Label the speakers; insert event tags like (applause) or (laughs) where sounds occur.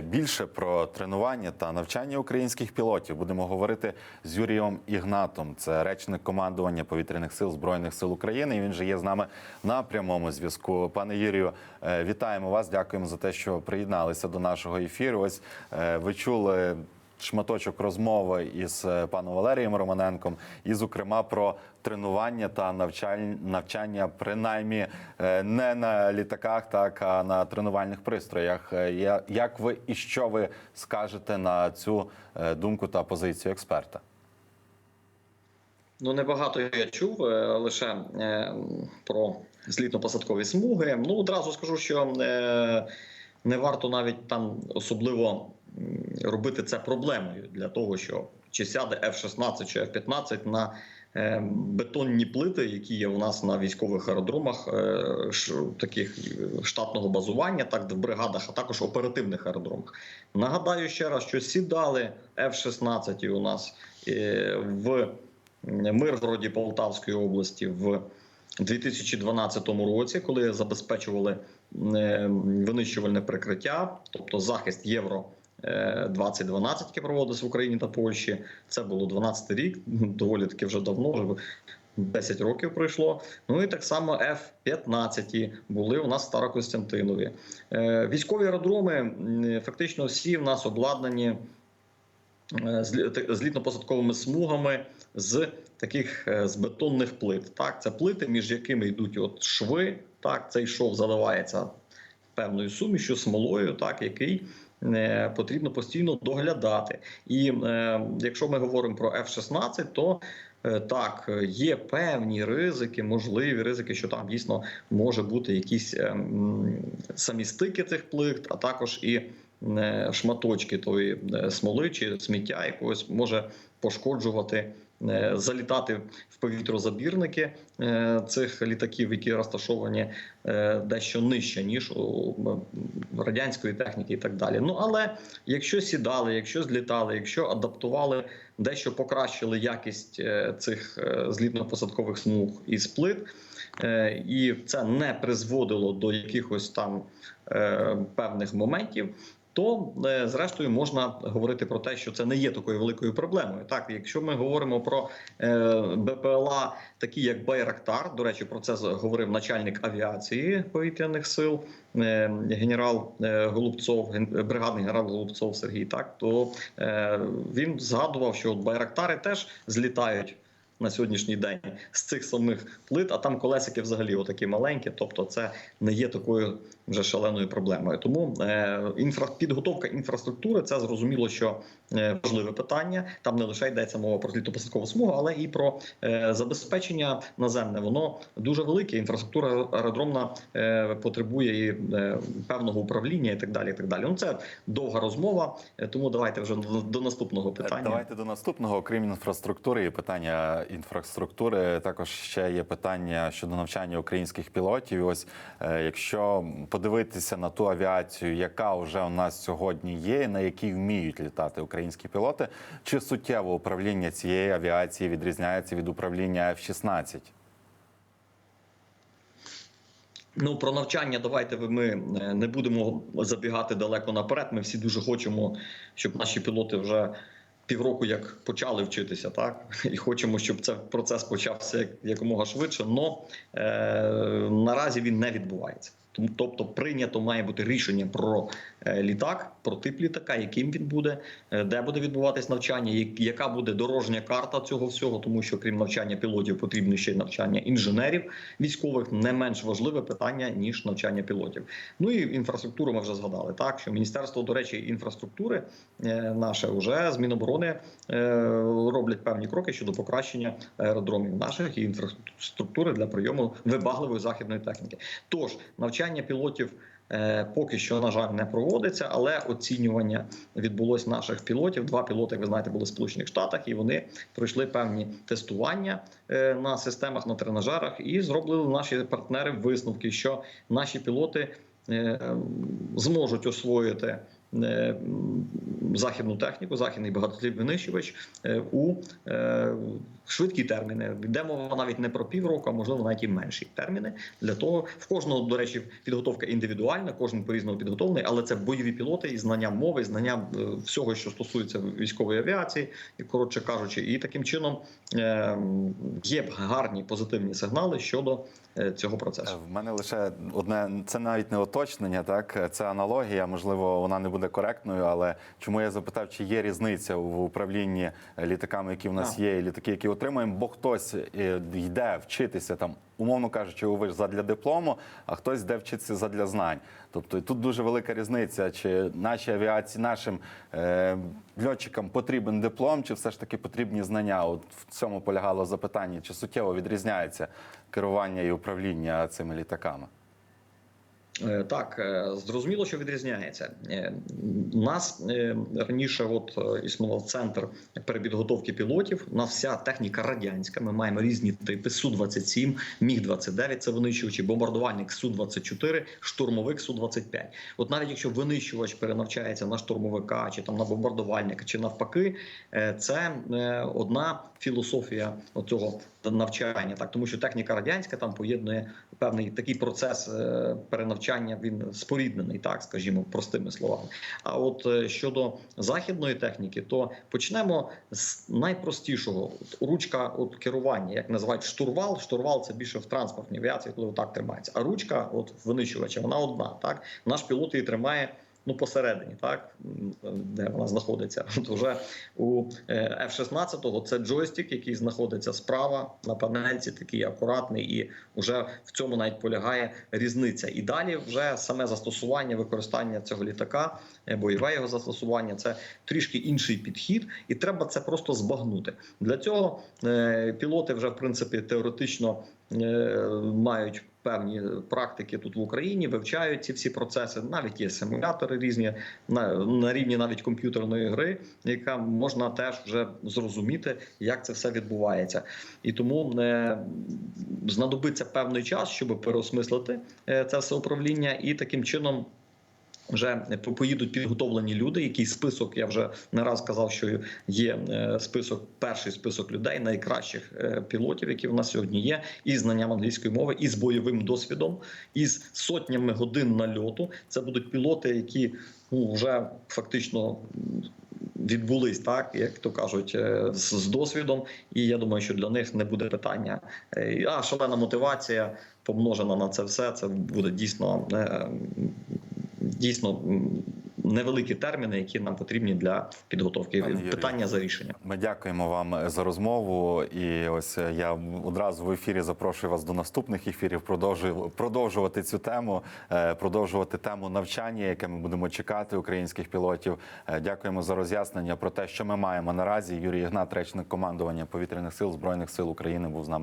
Speaker 1: Більше про тренування та навчання українських пілотів будемо говорити з Юрієм Ігнатом. Це речник командування повітряних сил збройних сил України. І він же є з нами на прямому зв'язку. Пане Юрію, е, вітаємо вас. Дякуємо за те, що приєдналися до нашого ефіру. Ось е, ви чули. Шматочок розмови із е, паном Валерієм Романенком, і, зокрема, про тренування та навчання, навчання принаймні е, не на літаках, так а на тренувальних пристроях. Е, Як ви і що ви скажете на цю думку та позицію експерта?
Speaker 2: Ну, небагато я чув лише про злітно-посадкові смуги. Ну, одразу скажу, що не варто навіть там особливо робити це проблемою для того, що чи сяде F-16 чи F-15 на е, бетонні плити, які є у нас на військових аеродромах, е, таких е, штатного базування, так в бригадах, а також оперативних аеродромах. Нагадаю ще раз, що сідали F-16 у нас в Миргороді Полтавської області в 2012 році, коли забезпечували винищувальне прикриття, тобто захист євро. Е, 2012, яке проводилось в Україні та Польщі, це було 12 рік, (laughs) доволі таки вже давно, вже 10 років пройшло. Ну і так само F-15 були у нас в Старокостянтинові. Е, Військові аеродроми фактично всі в нас обладнані е, та- злітно-посадковими смугами з таких е, з бетонних плит. Так, це плити, між якими йдуть от шви. Так, цей шов заливається певною сумішю, смолою, так, який потрібно постійно доглядати. І е, якщо ми говоримо про F-16, то е, так, е, є певні ризики, можливі ризики, що там дійсно може бути якісь е, самі стики цих плит, а також і е, шматочки тої е, смоли чи сміття якогось може пошкоджувати. Е, Залітати в повітрозабірники е, цих літаків, які розташовані е, дещо нижче ніж у радянської техніки, і так далі. Ну але якщо сідали, якщо злітали, якщо адаптували, дещо покращили якість цих злітно-посадкових смуг із плит, е, і це не призводило до якихось там певних моментів. То е, зрештою можна говорити про те, що це не є такою великою проблемою. Так, якщо ми говоримо про е, БПЛА, такі як Байрактар, до речі, про це говорив начальник авіації повітряних сил, е, генерал Голубцов, бригадний генерал Голубцов Сергій. Так то він згадував, що Байрактари теж злітають. На сьогоднішній день з цих самих плит, а там колесики взагалі отакі маленькі, тобто це не є такою вже шаленою проблемою. Тому е, інфра, підготовка інфраструктури це зрозуміло, що е, важливе питання. Там не лише йдеться мова про злітно-посадкову смугу, але і про е, забезпечення наземне. Воно дуже велике. Інфраструктура аеродромна е, потребує і е, певного управління, і так далі. І так далі. Ну це довга розмова. е, Тому давайте вже до, до наступного питання.
Speaker 1: Давайте до наступного. Окрім інфраструктури і питання інфраструктури, також ще є питання щодо навчання українських пілотів. Ось е, якщо подивитися на ту авіацію, яка вже у нас сьогодні є, на якій вміють літати українські пілоти, чи суттєво управління цієї авіації відрізняється від управління F-16?
Speaker 2: Ну про навчання давайте ми е, не будемо забігати далеко наперед. Ми всі дуже хочемо, щоб наші пілоти вже півроку як почали вчитися, так і хочемо, щоб цей процес почався як якомога швидше. Но е, наразі він не відбувається. Тобто, прийнято має бути рішення про е, літак, про тип літака, яким він буде, е, де буде відбуватись навчання, яка буде дорожня карта цього всього, тому що крім навчання пілотів потрібно ще й навчання інженерів військових. Не менш важливе питання ніж навчання пілотів. Ну і інфраструктуру ми вже згадали. Так що міністерство, до речі, інфраструктури е, наше вже з Міноборони роблять певні кроки щодо покращення аеродромів наших і інфраструктури для прийому вибагливої західної техніки. Тож навчання пілотів. е, Поки що, на жаль, не проводиться, але оцінювання відбулось наших пілотів. Два пілоти, як ви знаєте, були в Сполучених Штатах, і вони пройшли певні тестування е, на системах на тренажерах, і зробили наші партнери висновки, що наші пілоти е, зможуть освоїти західну техніку, західний багатослів винищувач е, у е, швидкі терміни. Йде мова навіть не про півроку, а можливо навіть і менші терміни. Для того в кожного, до речі, підготовка індивідуальна, кожен по різному підготовлений, але це бойові пілоти і знання мови, і знання е, всього, що стосується військової авіації, і коротше кажучи, і таким чином е, є гарні позитивні сигнали щодо е, цього процесу.
Speaker 1: В мене лише одне це навіть не уточнення, так це аналогія. Можливо, вона не буде коректною, але чому я запитав, чи є різниця в управлінні літаками, які в нас
Speaker 2: А.
Speaker 1: є, і літаки, які отримуємо, бо хтось е, йде вчитися там, умовно кажучи, у виш задля диплому, а хтось де вчиться задля знань. Тобто тут дуже велика різниця, чи нашій авіації, нашим е, льотчикам потрібен диплом, чи все ж таки потрібні знання. От в цьому полягало запитання, чи суттєво відрізняється керування і управління цими літаками.
Speaker 2: Е, Так, е, зрозуміло, що відрізняється. У нас е, раніше от існував центр перепідготовки пілотів. У нас вся техніка радянська. Ми маємо різні типи: Су-27, Міг-29 – це винищувачі, бомбардувальник Су-24, штурмовик Су-25. От навіть якщо винищувач перенавчається на штурмовика чи там на бомбардувальника, чи навпаки, це одна філософія цього навчання, так тому що техніка радянська там поєднує певний такий процес е, перенавчання. Він споріднений, так скажімо, простими словами. А от е, щодо західної техніки, то почнемо з найпростішого От ручка от керування, як називають штурвал. Штурвал це більше в транспортній авіації, коли отак тримається. А ручка, от винищувача, вона одна. Так наш пілот її тримає. Ну, посередині, так де вона знаходиться. От вже у е, F-16 це джойстик, який знаходиться справа на панельці, такий акуратний, і вже в цьому навіть полягає різниця. І далі вже саме застосування, використання цього літака, е, бойове його застосування це трішки інший підхід, і треба це просто збагнути. Для цього е, пілоти вже в принципі теоретично мають. Певні практики тут в Україні вивчають ці всі процеси. Навіть є симулятори різні на, на рівні навіть комп'ютерної гри, яка можна теж вже зрозуміти, як це все відбувається, і тому не знадобиться певний час, щоб переосмислити е, це все управління, і таким чином. Вже поїдуть підготовлені люди. Який список я вже не раз казав, що є е, список, перший список людей, найкращих е, пілотів, які в нас сьогодні є, із знанням англійської мови, і з бойовим досвідом, із сотнями годин нальоту. Це будуть пілоти, які ну, вже фактично відбулись, так як то кажуть, е, з, з досвідом. І я думаю, що для них не буде питання. Е, А шалена мотивація помножена на це все. Це буде дійсно. Дійсно невеликі терміни, які нам потрібні для підготовки питання за рішення.
Speaker 1: Ми дякуємо вам за розмову. І ось е, я одразу в ефірі запрошую вас до наступних ефірів. Продовжувати цю тему, е, продовжувати тему навчання, яке ми будемо чекати українських пілотів. Е, Дякуємо за роз'яснення про те, що ми маємо наразі. Юрій Ігнат, речник командування повітряних сил збройних сил України, був з нами.